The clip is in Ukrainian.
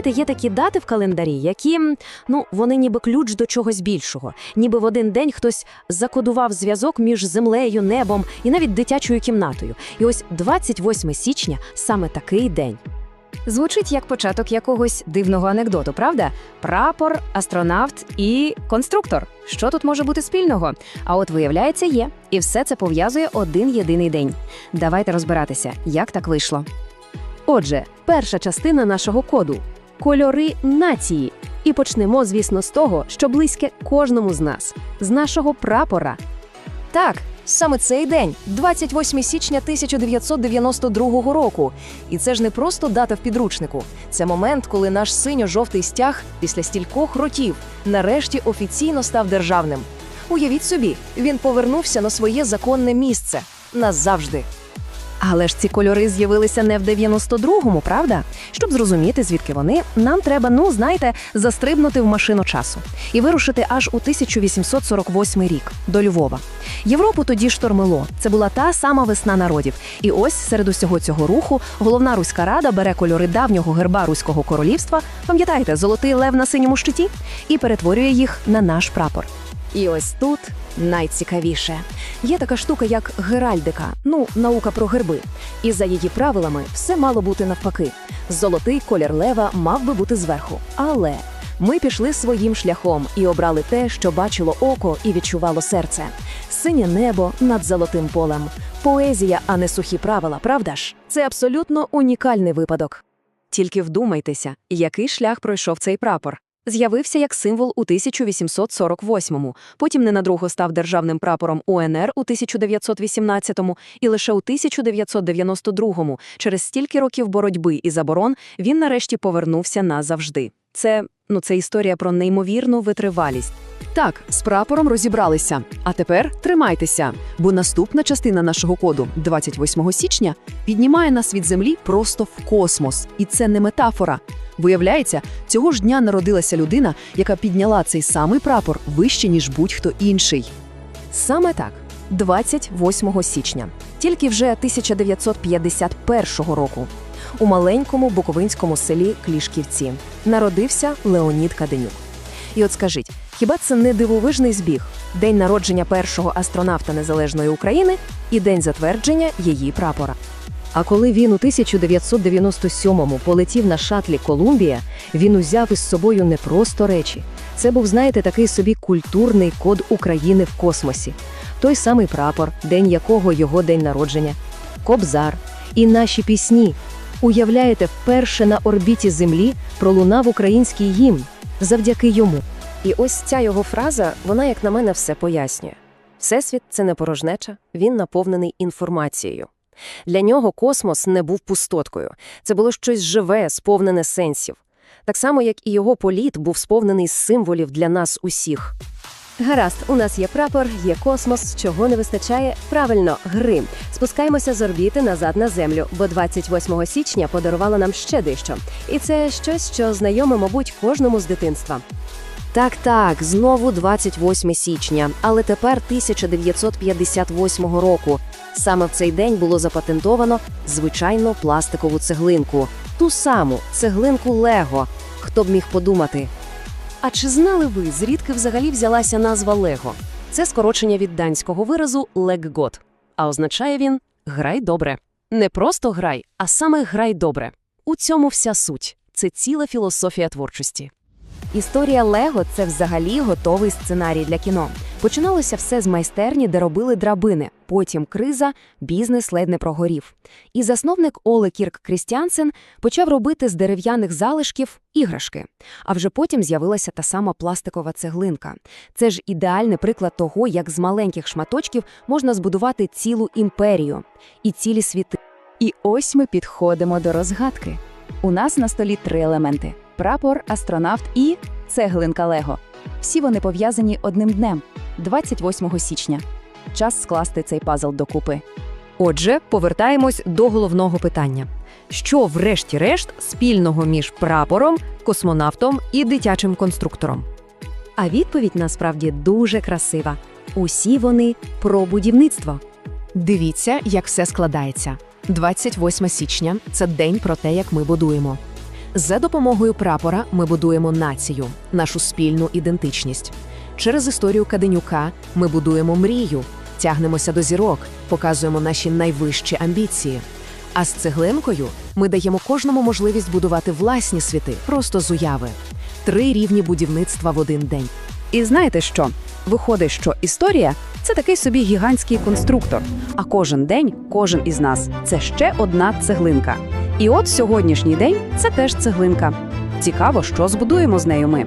Знаєте, є такі дати в календарі, які ну вони ніби ключ до чогось більшого, ніби в один день хтось закодував зв'язок між землею, небом і навіть дитячою кімнатою. І ось 28 січня саме такий день. Звучить як початок якогось дивного анекдоту, правда? Прапор, астронавт і конструктор. Що тут може бути спільного? А от виявляється, є. І все це пов'язує один єдиний день. Давайте розбиратися, як так вийшло. Отже, перша частина нашого коду кольори нації. І почнемо, звісно, з того, що близьке кожному з нас, з нашого прапора. Так, саме цей день, 28 січня 1992 року. І це ж не просто дата в підручнику. Це момент, коли наш синьо-жовтий стяг після стількох років нарешті офіційно став державним. Уявіть собі, він повернувся на своє законне місце назавжди. Але ж ці кольори з'явилися не в 92-му, правда? Щоб зрозуміти, звідки вони, нам треба, ну знаєте, застрибнути в машину часу і вирушити аж у 1848 рік до Львова. Європу тоді штормило. Це була та сама весна народів. І ось серед усього цього руху головна руська рада бере кольори давнього герба руського королівства. Пам'ятаєте, золотий лев на синьому щиті, і перетворює їх на наш прапор. І ось тут найцікавіше. Є така штука, як геральдика, ну, наука про герби. І за її правилами все мало бути навпаки. Золотий колір лева мав би бути зверху. Але ми пішли своїм шляхом і обрали те, що бачило око і відчувало серце. Синє небо над золотим полем. Поезія, а не сухі правила, правда ж? Це абсолютно унікальний випадок. Тільки вдумайтеся, який шлях пройшов цей прапор. З'явився як символ у 1848-му, потім ненадовго став державним прапором УНР у 1918-му і лише у 1992-му, через стільки років боротьби і заборон, він нарешті повернувся назавжди. Це, ну, це історія про неймовірну витривалість. Так, з прапором розібралися. А тепер тримайтеся, бо наступна частина нашого коду, 28 січня, піднімає нас від землі просто в космос. І це не метафора. Виявляється, цього ж дня народилася людина, яка підняла цей самий прапор вище, ніж будь-хто інший. Саме так, 28 січня, тільки вже 1951 року. У маленькому буковинському селі Клішківці народився Леонід Каденюк. І от скажіть, хіба це не дивовижний збіг? День народження першого астронавта Незалежної України і день затвердження її прапора. А коли він у 1997-му полетів на шатлі Колумбія, він узяв із собою не просто речі. Це був, знаєте, такий собі культурний код України в космосі. Той самий прапор, день якого його день народження, кобзар і наші пісні. Уявляєте, вперше на орбіті Землі пролунав український гімн завдяки йому. І ось ця його фраза, вона, як на мене, все пояснює. Всесвіт це не порожнеча, він наповнений інформацією. Для нього космос не був пустоткою. Це було щось живе, сповнене сенсів. Так само, як і його політ був сповнений символів для нас усіх. Гаразд, у нас є прапор, є космос, чого не вистачає? Правильно, гри. Спускаємося з орбіти назад на землю, бо 28 січня подарувало нам ще дещо. І це щось, що знайоме, мабуть, кожному з дитинства. Так, так, знову 28 січня, але тепер 1958 року. Саме в цей день було запатентовано звичайну пластикову цеглинку. Ту саму цеглинку Лего. Хто б міг подумати? А чи знали ви, звідки взагалі взялася назва Лего? Це скорочення від данського виразу «леггот», а означає він «грай добре». Не просто грай, а саме грай добре. У цьому вся суть. Це ціла філософія творчості. Історія Лего це взагалі готовий сценарій для кіно. Починалося все з майстерні, де робили драбини. Потім криза, бізнес ледь не прогорів. І засновник Оле Кірк Крістіансен почав робити з дерев'яних залишків іграшки. А вже потім з'явилася та сама пластикова цеглинка. Це ж ідеальний приклад того, як з маленьких шматочків можна збудувати цілу імперію і цілі світи. І ось ми підходимо до розгадки. У нас на столі три елементи: прапор, астронавт і цеглинка Лего. Всі вони пов'язані одним днем 28 січня. Час скласти цей пазл докупи. Отже, повертаємось до головного питання: що, врешті-решт, спільного між прапором, космонавтом і дитячим конструктором? А відповідь насправді дуже красива. Усі вони про будівництво. Дивіться, як все складається. 28 січня це день про те, як ми будуємо. За допомогою прапора ми будуємо націю, нашу спільну ідентичність. Через історію Каденюка ми будуємо мрію, тягнемося до зірок, показуємо наші найвищі амбіції. А з цеглинкою ми даємо кожному можливість будувати власні світи, просто з уяви. Три рівні будівництва в один день. І знаєте що? Виходить, що історія це такий собі гігантський конструктор. А кожен день, кожен із нас це ще одна цеглинка. І от сьогоднішній день це теж цеглинка. Цікаво, що збудуємо з нею ми.